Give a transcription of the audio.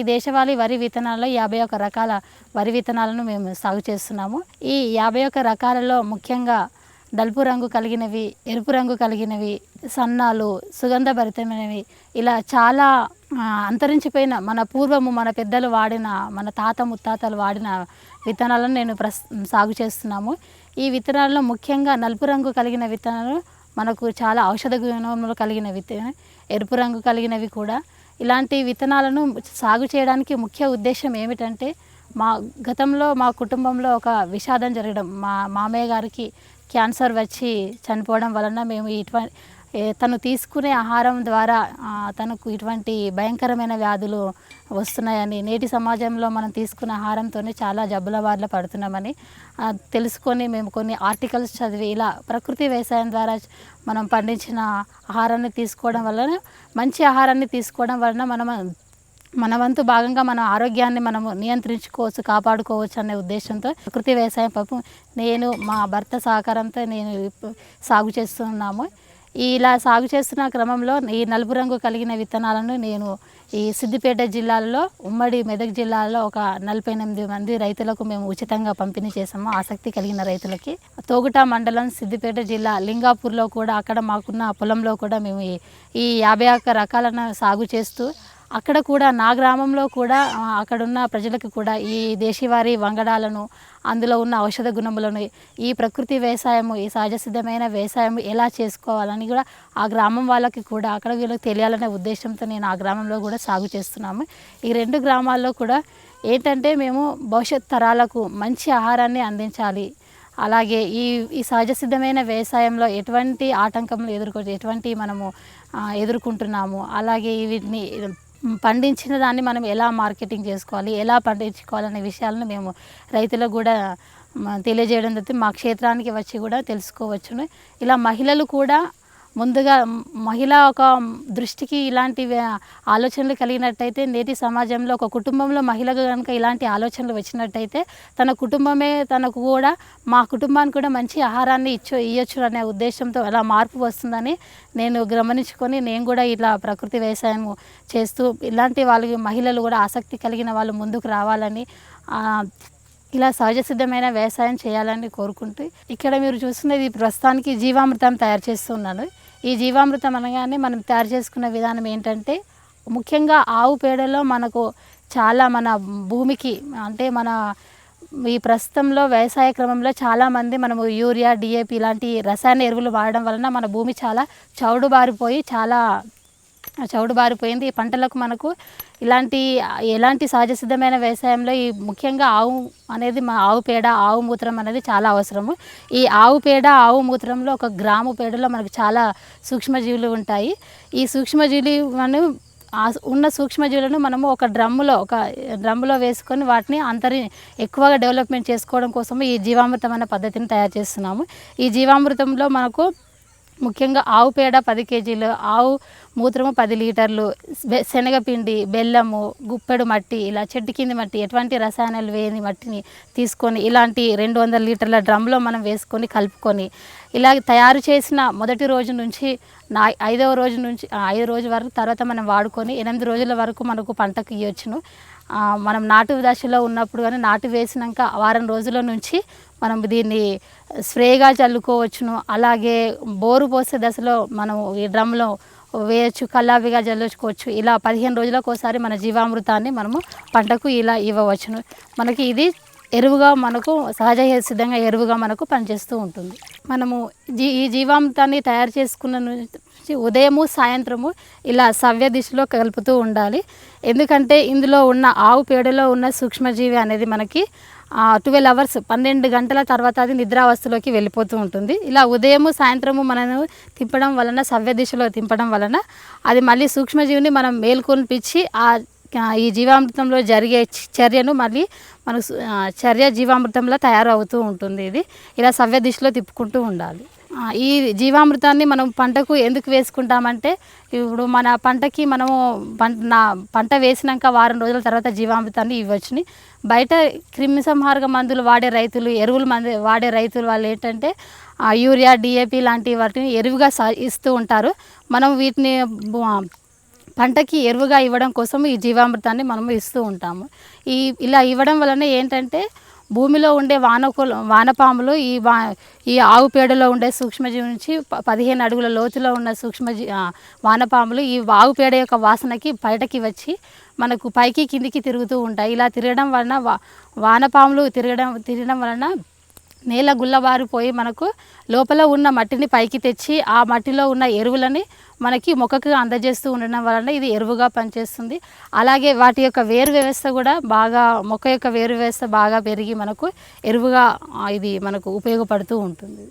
ఈ దేశవాళీ వరి విత్తనాల్లో యాభై ఒక రకాల వరి విత్తనాలను మేము సాగు చేస్తున్నాము. ఈ యాభై ఒక రకాలలో ముఖ్యంగా నలుపు రంగు కలిగినవి ఎరుపు రంగు కలిగినవి సన్నాలు సుగంధభరితమైనవి ఇలా చాలా అంతరించిపోయిన మన పూర్వము మన పెద్దలు వాడిన మన తాత ముత్తాతలు వాడిన విత్తనాలను నేను ప్రస్ సాగు చేస్తున్నాము. ఈ విత్తనాల్లో ముఖ్యంగా నలుపు రంగు కలిగిన విత్తనాలు మనకు చాలా ఔషధ గుణములు కలిగిన విత్తనం ఎరుపు రంగు కలిగినవి కూడా. ఇలాంటి విత్తనాలను సాగు చేయడానికి ముఖ్య ఉద్దేశం ఏమిటంటే మా గతంలో మా కుటుంబంలో ఒక విషాదం జరగడం. మా మామయ్య గారికి క్యాన్సర్ వచ్చి చనిపోవడం వలన మేము ఇటువంటి తను తీసుకునే ఆహారం ద్వారా తనకు ఇటువంటి భయంకరమైన వ్యాధులు వస్తున్నాయని నేటి సమాజంలో మనం తీసుకున్న ఆహారంతోనే చాలా జబ్బుల బారిన పడుతున్నామని తెలుసుకొని మేము కొన్ని ఆర్టికల్స్ చదివి ఇలా ప్రకృతి వ్యవసాయం ద్వారా మనం పండించిన ఆహారాన్ని తీసుకోవడం వలన మంచి ఆహారాన్ని తీసుకోవడం వలన మనం మన వంతు భాగంగా మన ఆరోగ్యాన్ని మనము నియంత్రించుకోవచ్చు కాపాడుకోవచ్చు అనే ఉద్దేశంతో ప్రకృతి వ్యవసాయం పప్పు నేను మా భర్త సహకారంతో నేను సాగు చేస్తున్నాము. ఇలా సాగు చేస్తున్న క్రమంలో ఈ నలుపు రంగు కలిగిన విత్తనాలను నేను ఈ సిద్దిపేట జిల్లాలో ఉమ్మడి మెదక్ జిల్లాలో ఒక నలభై ఎనిమిది మంది రైతులకు మేము ఉచితంగా పంపిణీ చేసాము ఆసక్తి కలిగిన రైతులకి. తోగుట మండలం సిద్దిపేట జిల్లా లింగాపూర్లో కూడా అక్కడ మాకున్న పొలంలో కూడా మేము ఈ- ఈ యాభై ఒక్క రకాలను సాగు చేస్తూ అక్కడ కూడా నా గ్రామంలో కూడా అక్కడున్న ప్రజలకు కూడా ఈ దేశీవారి వంగడాలను అందులో ఉన్న ఔషధ గుణములను ఈ ప్రకృతి వ్యవసాయము ఈ సహజసిద్ధమైన వ్యవసాయం ఎలా చేసుకోవాలని కూడా ఆ గ్రామం వాళ్ళకి కూడా అక్కడ వీళ్ళకి తెలియాలనే ఉద్దేశంతో నేను ఆ గ్రామంలో కూడా సాగు చేస్తున్నాము. ఈ రెండు గ్రామాల్లో కూడా ఏంటంటే మేము భవిష్యత్ తరాలకు మంచి ఆహారాన్ని అందించాలి. అలాగే ఈ ఈ సహజసిద్ధమైన వ్యవసాయంలో ఎటువంటి ఆటంకములు ఎదుర్కో ఎటువంటి మనము ఎదుర్కొంటున్నాము. అలాగే వీటిని పండించిన దాన్ని మనం ఎలా మార్కెటింగ్ చేసుకోవాలి ఎలా పండించుకోవాలనే విషయాలను మేము రైతులకు కూడా తెలియజేయడం జరిగింది. మా క్షేత్రానికి వచ్చి కూడా తెలుసుకోవచ్చును. ఇలా మహిళలు కూడా ముందుగా మహిళ ఒక దృష్టికి ఇలాంటి ఆలోచనలు కలిగినట్టయితే నేటి సమాజంలో ఒక కుటుంబంలో మహిళకు కనుక ఇలాంటి ఆలోచనలు వచ్చినట్టయితే తన కుటుంబమే తనకు కూడా మా కుటుంబానికి కూడా మంచి ఆహారాన్ని ఇచ్చు ఇవ్వచ్చు అనే ఉద్దేశంతో అలా మార్పు వస్తుందని నేను గమనించుకొని నేను కూడా ఇట్లా ప్రకృతి వ్యవసాయం చేస్తూ ఇలాంటి వాళ్ళకి మహిళలు కూడా ఆసక్తి కలిగిన వాళ్ళు ముందుకు రావాలని ఇలా సహజ సిద్ధమైన వ్యవసాయం చేయాలని కోరుకుంటూ ఇక్కడ మీరు చూస్తున్నది ప్రస్తుతానికి జీవామృతం తయారు చేస్తున్నాను ఈ జీవామృతం అనగానే మనం తయారు చేసుకున్న విధానం ఏంటంటే ముఖ్యంగా ఆవు పేడలో మనకు చాలా మన భూమికి అంటే మన ఈ ప్రస్తుతంలో వ్యవసాయ క్రమంలో చాలామంది మనము యూరియా డిఏపి ఇలాంటి రసాయన ఎరువులు వాడడం వలన మన భూమి చాలా చౌడుబారిపోయి చాలా చౌడు బారిపోయింది. ఈ పంటలకు మనకు ఇలాంటి ఎలాంటి సహజ సిద్ధమైన వ్యవసాయంలో ఈ ముఖ్యంగా ఆవు అనేది మా ఆవు పేడ ఆవు మూత్రం అనేది చాలా అవసరము. ఈ ఆవు పేడ ఆవు మూత్రంలో ఒక గ్రాము పేడలో మనకు చాలా సూక్ష్మజీవులు ఉంటాయి. ఈ సూక్ష్మజీవులు మనం ఉన్న సూక్ష్మజీవులను మనము ఒక డ్రమ్ములో ఒక డ్రమ్ములో వేసుకొని వాటిని అంతరి ఎక్కువగా డెవలప్మెంట్ చేసుకోవడం కోసం ఈ జీవామృతం అనే పద్ధతిని తయారు చేస్తున్నాము. ఈ జీవామృతంలో మనకు ముఖ్యంగా ఆవు పేడ పది కేజీలు ఆవు మూత్రము పది లీటర్లు శనగపిండి బెల్లము గుప్పెడు మట్టి ఇలా చెట్టు కింది మట్టి ఎటువంటి రసాయనాలు వేయని మట్టిని తీసుకొని ఇలాంటి రెండు వందల లీటర్ల డ్రమ్లో మనం వేసుకొని కలుపుకొని ఇలా తయారు చేసిన మొదటి రోజు నుంచి నా ఐదవ రోజు నుంచి ఐదు రోజు వరకు తర్వాత మనం వాడుకొని ఎనిమిది రోజుల వరకు మనకు పంటకు ఇవ్వచ్చును మనం నాటు దశలో ఉన్నప్పుడు కానీ నాటు వేసినాక వారం రోజుల నుంచి మనం దీన్ని స్ప్రేగా చల్లుకోవచ్చును. అలాగే బోరు పోసే దశలో మనం ఈ డ్రమ్లో వేయచ్చు కల్లాపిగా జల్లుకోవచ్చు ఇలా పదిహేను రోజులకు ఒకసారి మన జీవామృతాన్ని మనము పంటకు ఇలా ఇవ్వవచ్చును. మనకి ఇది ఎరువుగా మనకు సహజ సిద్ధంగా ఎరువుగా మనకు పనిచేస్తూ ఉంటుంది. మనము జీ ఈ జీవామృతాన్ని తయారు చేసుకున్న నుంచి ఉదయము సాయంత్రము ఇలా సవ్య దిశలో కలుపుతూ ఉండాలి. ఎందుకంటే ఇందులో ఉన్న ఆవు పేడలో ఉన్న సూక్ష్మజీవి అనేది మనకి ట్వెల్వ్ అవర్స్ పన్నెండు గంటల తర్వాత అది నిద్రావస్థలోకి వెళ్ళిపోతూ ఉంటుంది. ఇలా ఉదయము సాయంత్రము మనము తింపడం వలన సవ్య దిశలో తింపడం వలన అది మళ్ళీ సూక్ష్మజీవిని మనం మేల్కొనిపించి ఆ, ఈ జీవామృతంలో జరిగే చ- చర్యను మళ్ళీ మన చర్య జీవామృతంలో తయారవుతూ ఉంటుంది ఇది. ఇలా సవ్య దిశలో తిప్పుకుంటూ ఉండాలి. ఈ జీవామృతాన్ని మనం పంటకు ఎందుకు వేసుకుంటామంటే ఇప్పుడు మన పంటకి మనము పంట నా పంట వేసినాక వారం రోజుల తర్వాత జీవామృతాన్ని ఇవ్వచ్చుని బయట క్రిమిసంహారక మందులు వాడే రైతులు ఎరువులు మంది వాడే రైతులు వాళ్ళు ఏంటంటే యూరియా డిఏపి లాంటి వాటిని ఎరువుగా ఇస్తూ ఉంటారు. మనం వీటిని పంటకి ఎరువుగా ఇవ్వడం కోసం ఈ జీవామృతాన్ని మనము ఇస్తూ ఉంటాము. ఈ ఇలా ఇవ్వడం వలన ఏంటంటే భూమిలో ఉండే వానకులు వానపాములు ఈ వా ఈ ఆవు పేడలో ఉండే సూక్ష్మజీవి నుంచి పదిహేను అడుగుల లోతులో ఉన్న సూక్ష్మజీ వానపాములు ఈ ఆవు పేడ యొక్క వాసనకి బయటకి వచ్చి మనకు పైకి కిందికి తిరుగుతూ ఉంటాయి. ఇలా తిరగడం వలన వా వానపాములు తిరగడం తిరగడం వలన నేల గుల్లబారిపోయి మనకు లోపల ఉన్న మట్టిని పైకి తెచ్చి ఆ మట్టిలో ఉన్న ఎరువులని మనకి మొక్కకు అందజేస్తూ ఉండడం వలన ఇది ఎరువుగా పనిచేస్తుంది. అలాగే వాటి యొక్క వేరు వ్యవస్థ కూడా బాగా మొక్క యొక్క వేరు వ్యవస్థ బాగా పెరిగి మనకు ఎరువుగా ఇది మనకు ఉపయోగపడుతూ ఉంటుంది.